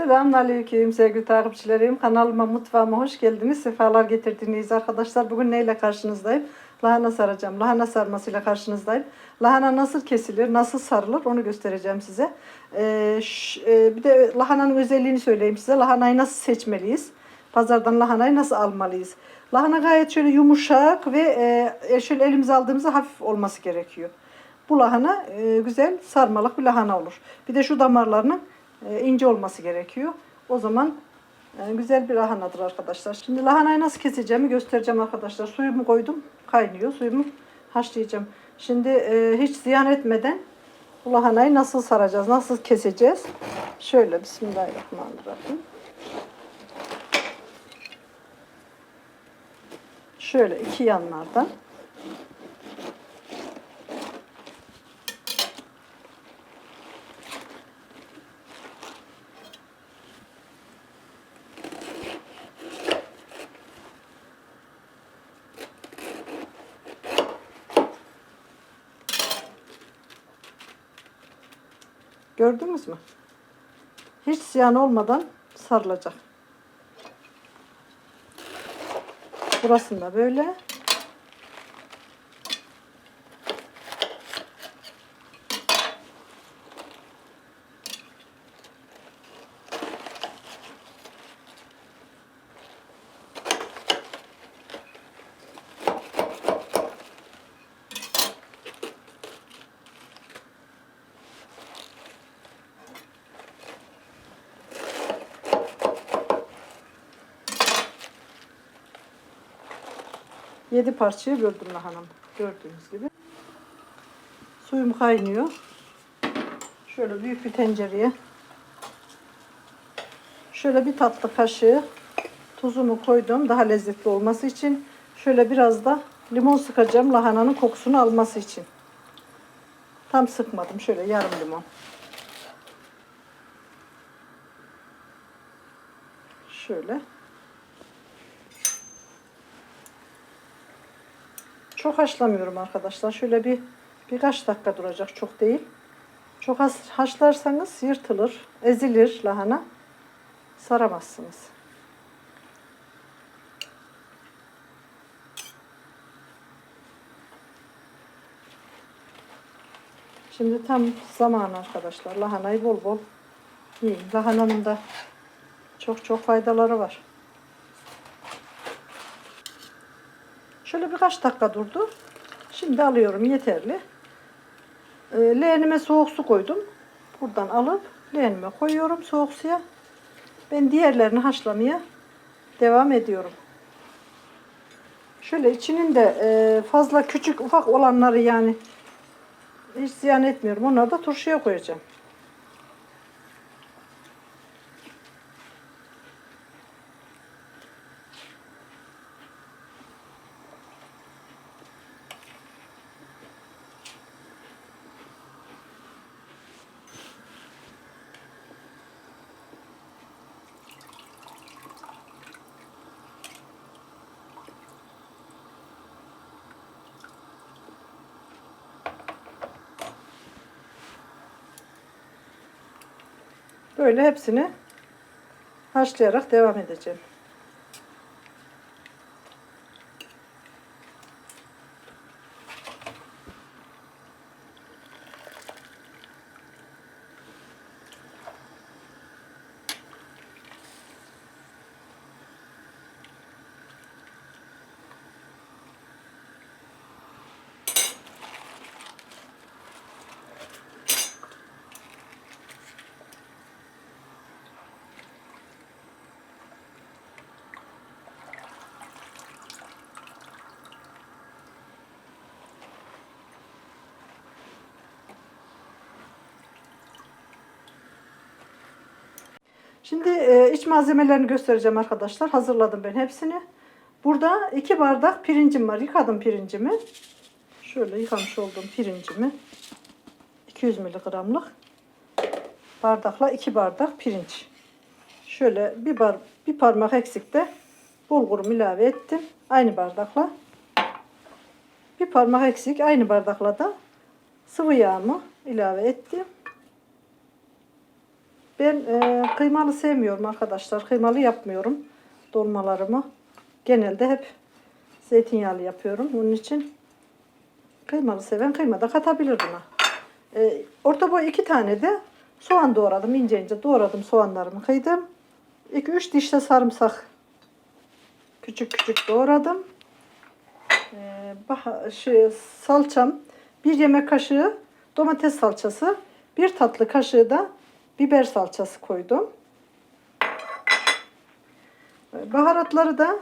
Selamünaleyküm sevgili takipçilerim. Kanalıma, mutfağıma hoş geldiniz. Sefalar getirdiniz arkadaşlar. Bugün neyle karşınızdayım? Lahana saracağım. Lahana sarmasıyla karşınızdayım. Lahana nasıl kesilir, nasıl sarılır onu göstereceğim size. Ee, e, bir de lahananın özelliğini söyleyeyim size. Lahanayı nasıl seçmeliyiz? Pazardan lahanayı nasıl almalıyız? Lahana gayet şöyle yumuşak ve e, şöyle elimize aldığımızda hafif olması gerekiyor. Bu lahana e, güzel sarmalık bir lahana olur. Bir de şu damarlarının e, ince olması gerekiyor. O zaman e, güzel bir lahanadır arkadaşlar. Şimdi lahanayı nasıl keseceğimi göstereceğim arkadaşlar. Suyumu koydum. Kaynıyor. Suyumu haşlayacağım. Şimdi e, hiç ziyan etmeden bu lahanayı nasıl saracağız? Nasıl keseceğiz? Şöyle Bismillahirrahmanirrahim. Şöyle iki yanlardan. Gördünüz mü? Hiç ziyan olmadan sarılacak. Burasında böyle. Yedi parçaya böldüm lahanamı. Gördüğünüz gibi. Suyum kaynıyor. Şöyle büyük bir tencereye şöyle bir tatlı kaşığı tuzumu koydum daha lezzetli olması için. Şöyle biraz da limon sıkacağım lahananın kokusunu alması için. Tam sıkmadım. Şöyle yarım limon. Şöyle. Çok haşlamıyorum arkadaşlar. Şöyle bir birkaç dakika duracak. Çok değil. Çok haşlarsanız yırtılır, ezilir lahana. Saramazsınız. Şimdi tam zamanı arkadaşlar. Lahanayı bol bol yiyin. Lahananın da çok çok faydaları var. Şöyle birkaç dakika durdu. Şimdi alıyorum yeterli. E, leğenime soğuk su koydum. Buradan alıp leğenime koyuyorum soğuk suya. Ben diğerlerini haşlamaya devam ediyorum. Şöyle içinin de e, fazla küçük ufak olanları yani hiç ziyan etmiyorum. Onları da turşuya koyacağım. Böyle hepsini haşlayarak devam edeceğim. Şimdi e, iç malzemelerini göstereceğim arkadaşlar. Hazırladım ben hepsini. Burada iki bardak pirincim var. Yıkadım pirincimi. Şöyle yıkamış olduğum pirincimi. 200 miligramlık bardakla iki bardak pirinç. Şöyle bir bar bir parmak eksikte bulgurumu ilave ettim. Aynı bardakla. Bir parmak eksik aynı bardakla da sıvı yağımı ilave ettim. Ben e, kıymalı sevmiyorum arkadaşlar. Kıymalı yapmıyorum dolmalarımı. Genelde hep zeytinyağlı yapıyorum. Onun için kıymalı seven kıyma da katabilir buna. E, orta boy iki tane de soğan doğradım. ince ince doğradım soğanlarımı kıydım. 2-3 diş de sarımsak küçük küçük doğradım. Ee, salçam bir yemek kaşığı domates salçası, bir tatlı kaşığı da biber salçası koydum. Baharatları da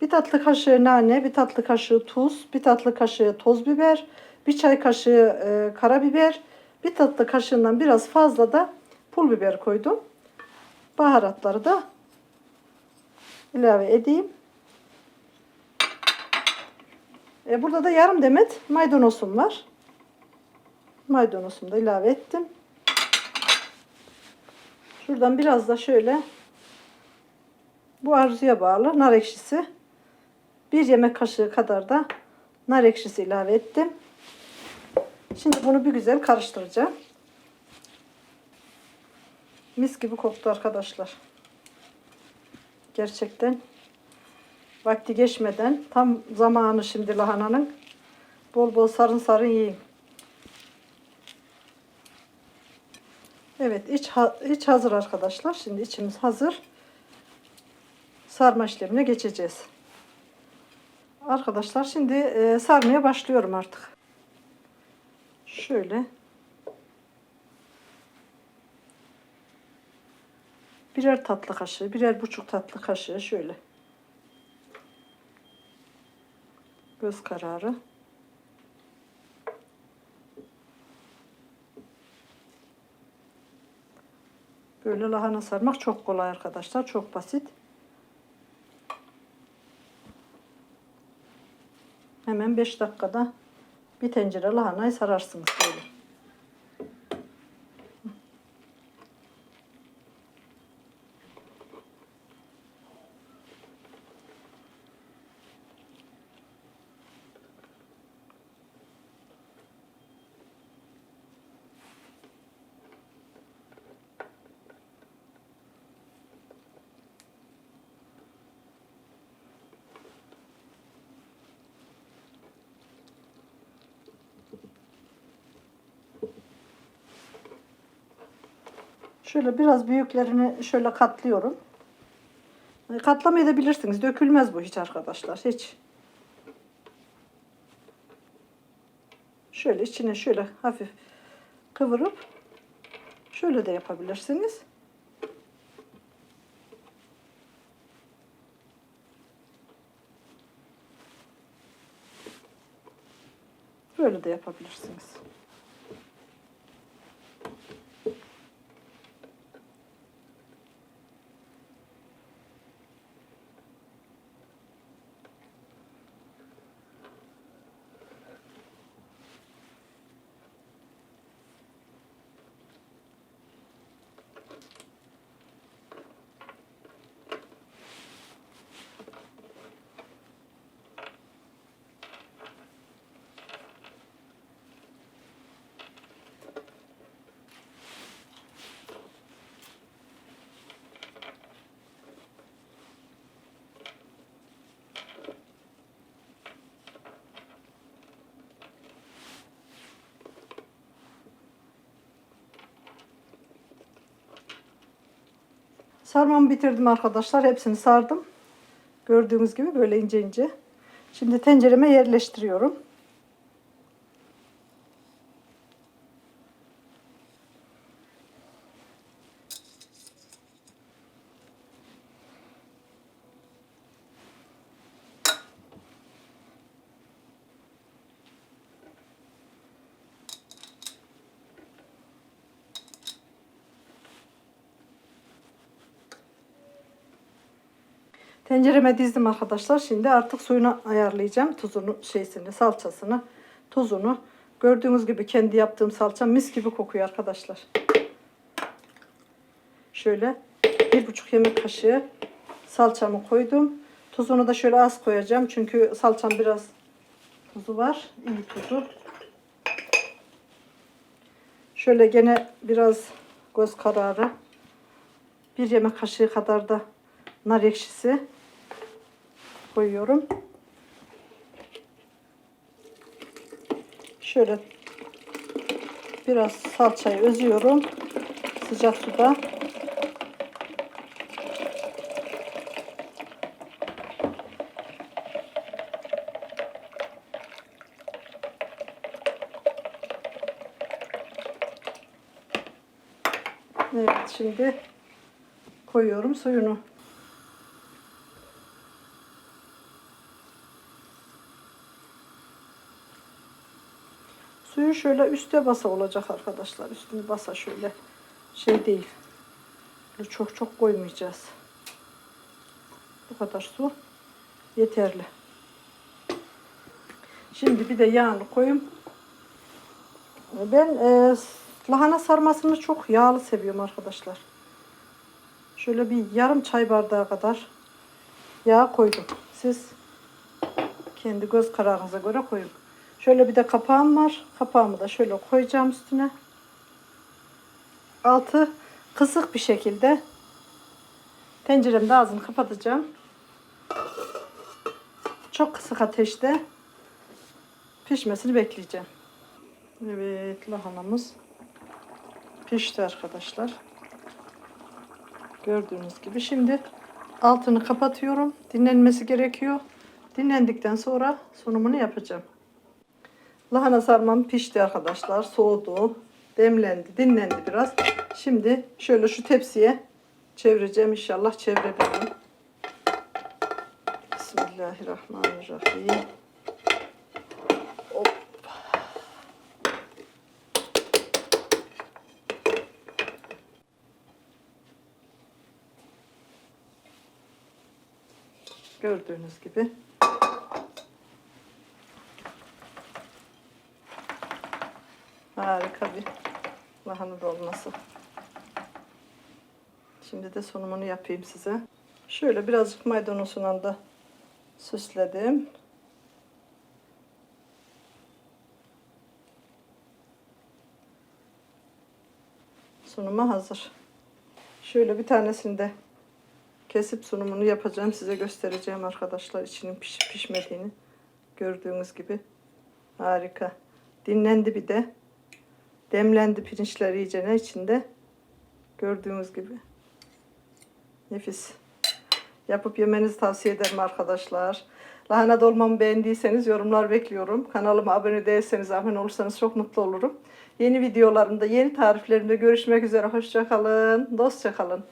bir tatlı kaşığı nane, bir tatlı kaşığı tuz, bir tatlı kaşığı toz biber, bir çay kaşığı e, karabiber, bir tatlı kaşığından biraz fazla da pul biber koydum. Baharatları da ilave edeyim. E, burada da yarım demet maydanozum var. Maydanozumu da ilave ettim. Şuradan biraz da şöyle bu arzuya bağlı nar ekşisi. Bir yemek kaşığı kadar da nar ekşisi ilave ettim. Şimdi bunu bir güzel karıştıracağım. Mis gibi koktu arkadaşlar. Gerçekten vakti geçmeden tam zamanı şimdi lahananın. Bol bol sarın sarın yiyin. Evet iç, ha- iç hazır arkadaşlar. Şimdi içimiz hazır. Sarma işlemine geçeceğiz. Arkadaşlar şimdi e, sarmaya başlıyorum artık. Şöyle. Birer tatlı kaşığı, birer buçuk tatlı kaşığı şöyle. Göz kararı. Böyle lahana sarmak çok kolay arkadaşlar. Çok basit. Hemen 5 dakikada bir tencere lahanayı sararsınız böyle. Şöyle biraz büyüklerini şöyle katlıyorum. E, Katlamayabilirsiniz. Dökülmez bu hiç arkadaşlar. Hiç. Şöyle içine şöyle hafif kıvırıp şöyle de yapabilirsiniz. Böyle de yapabilirsiniz. Sarmamı bitirdim arkadaşlar. Hepsini sardım. Gördüğünüz gibi böyle ince ince. Şimdi tencereme yerleştiriyorum. Tencereme dizdim arkadaşlar. Şimdi artık suyunu ayarlayacağım. Tuzunu, şeysini, salçasını, tuzunu. Gördüğünüz gibi kendi yaptığım salça mis gibi kokuyor arkadaşlar. Şöyle bir buçuk yemek kaşığı salçamı koydum. Tuzunu da şöyle az koyacağım. Çünkü salçam biraz tuzu var. İyi tuzu. Şöyle gene biraz göz kararı Bir yemek kaşığı kadar da nar ekşisi koyuyorum. Şöyle biraz salçayı özüyorum sıcak suda. Evet şimdi koyuyorum suyunu. Suyu şöyle üste basa olacak arkadaşlar. Üstünü basa şöyle şey değil. Çok çok koymayacağız. Bu kadar su yeterli. Şimdi bir de yağını koyayım. Ben e, lahana sarmasını çok yağlı seviyorum arkadaşlar. Şöyle bir yarım çay bardağı kadar yağ koydum. Siz kendi göz kararınıza göre koyun. Şöyle bir de kapağım var. Kapağımı da şöyle koyacağım üstüne. Altı kısık bir şekilde tenceremin de ağzını kapatacağım. Çok kısık ateşte pişmesini bekleyeceğim. Evet lahanamız pişti arkadaşlar. Gördüğünüz gibi şimdi altını kapatıyorum. Dinlenmesi gerekiyor. Dinlendikten sonra sunumunu yapacağım. Lahana sarmam pişti arkadaşlar. Soğudu. Demlendi. Dinlendi biraz. Şimdi şöyle şu tepsiye çevireceğim. İnşallah çevirebilirim. Bismillahirrahmanirrahim. Hop. Gördüğünüz gibi. Harika bir lahana dolması. Şimdi de sunumunu yapayım size. Şöyle birazcık maydanozundan da süsledim. Sunuma hazır. Şöyle bir tanesini de kesip sunumunu yapacağım. Size göstereceğim arkadaşlar içinin pişip pişmediğini. Gördüğünüz gibi. Harika. Dinlendi bir de. Demlendi pirinçler iyice ne içinde. Gördüğünüz gibi. Nefis. Yapıp yemenizi tavsiye ederim arkadaşlar. Lahana dolmamı beğendiyseniz yorumlar bekliyorum. Kanalıma abone değilseniz abone olursanız çok mutlu olurum. Yeni videolarımda, yeni tariflerimde görüşmek üzere. Hoşçakalın. Dostça kalın.